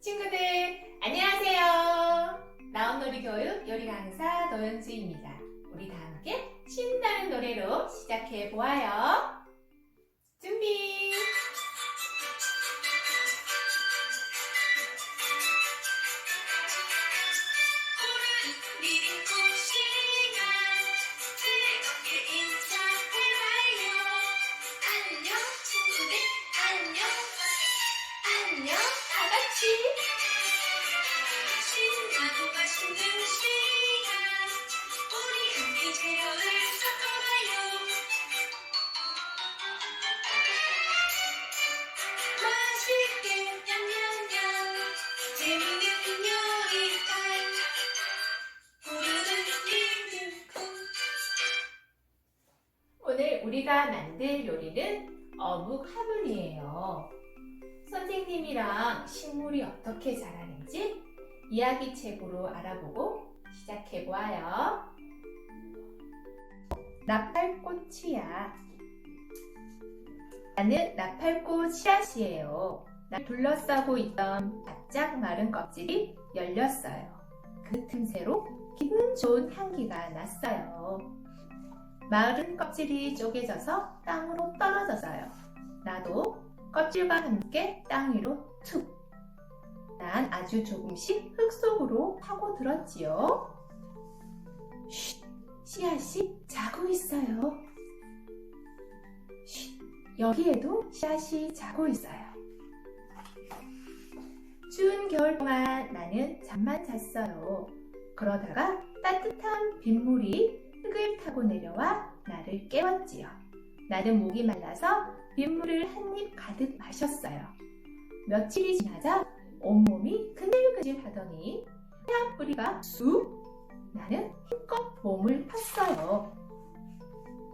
친구들 안녕하세요. 나온놀이 교육 요리 강사 노현주입니다. 우리 다 함께 신나는 노래로 시작해 보아요. 준비. 오늘 우리가 만들 요리는 어묵 화분이에요. 선생님이랑 식물이 어떻게 자라는지 이야기책으로 알아보고 시작해 보아요. 나팔꽃이야. 나는 나팔꽃 씨앗이에요. 날 둘러싸고 있던 바짝 마른 껍질이 열렸어요. 그 틈새로 기분 좋은 향기가 났어요. 마른 껍질이 쪼개져서 땅으로 떨어졌어요. 나도 껍질과 함께 땅 위로 툭. 난 아주 조금씩 흙 속으로 파고들었지요. 쉿, 씨앗이 자고 있어요. 쉿, 여기에도 씨앗이 자고 있어요. 추운 겨울 동안 나는 잠만 잤어요. 그러다가 따뜻한 빗물이 타고 내려와 나를 깨웠지요. 나는 목이 말라서 빗물을 한 입 가득 마셨어요. 며칠이 지나자 온몸이 근질근질 하더니 태양 뿌리가 쑥! 나는 힘껏 몸을 폈어요.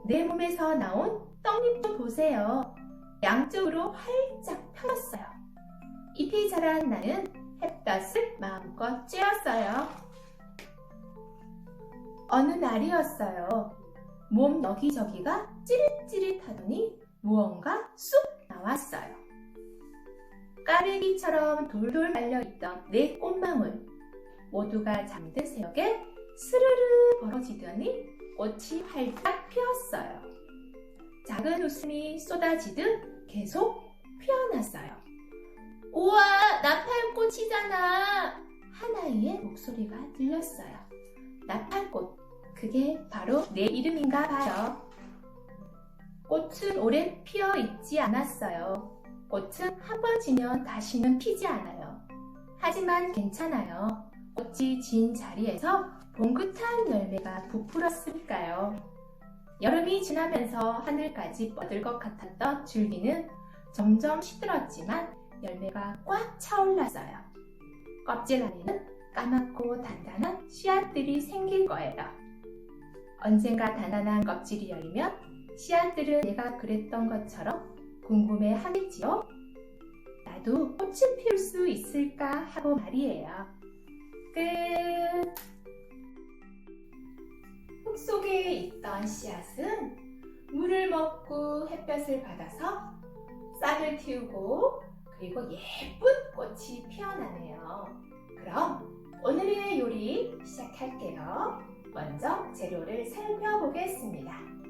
내 몸에서 나온 떡잎 좀 보세요. 양쪽으로 활짝 펴졌어요. 잎이 자란 나는 햇볕을 마음껏 쬐었어요. 날이었어요. 몸 여기저기가 찌릿찌릿하더니 무언가 쑥 나왔어요. 까르기처럼 돌돌 말려있던 내 꽃망울 모두가 잠든 새벽에 스르르 벌어지더니 꽃이 활짝 피었어요. 작은 웃음이 쏟아지듯 계속 피어났어요. 우와, 나팔꽃이잖아! 하나이의 목소리가 들렸어요. 나팔꽃. 그게 바로 내 이름인가 봐요. 꽃은 오래 피어 있지 않았어요. 꽃은 한 번 지면 다시는 피지 않아요. 하지만 괜찮아요. 꽃이 진 자리에서 봉긋한 열매가 부풀었으니까요. 여름이 지나면서 하늘까지 뻗을 것 같았던 줄기는 점점 시들었지만 열매가 꽉 차올랐어요. 껍질 안에는 까맣고 단단한 씨앗들이 생길 거예요. 언젠가 단단한 껍질이 열리면 씨앗들은 내가 그랬던 것처럼 궁금해 하겠지요? 나도 꽃을 피울 수 있을까 하고 말이에요. 끝! 흙 속에 있던 씨앗은 물을 먹고 햇볕을 받아서 싹을 틔우고 그리고 예쁜 꽃이 피어나네요. 그럼 오늘의 요리 시작할게요. 먼저 재료를 살펴보겠습니다.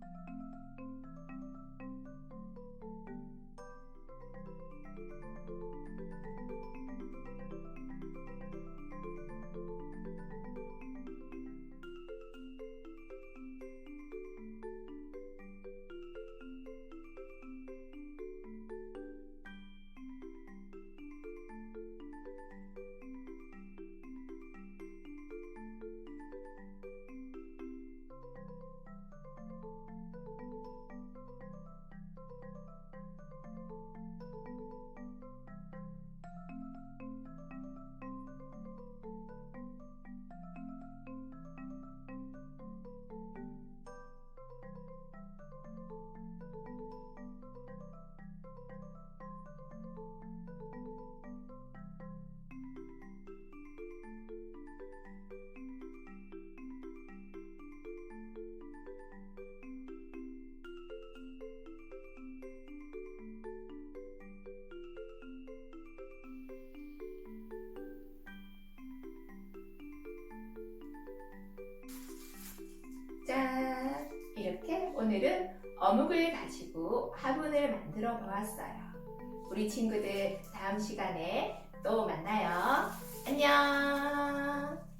Thank you. 오늘은 어묵을 가지고 화분을 만들어 보았어요. 우리 친구들 다음 시간에 또 만나요. 안녕!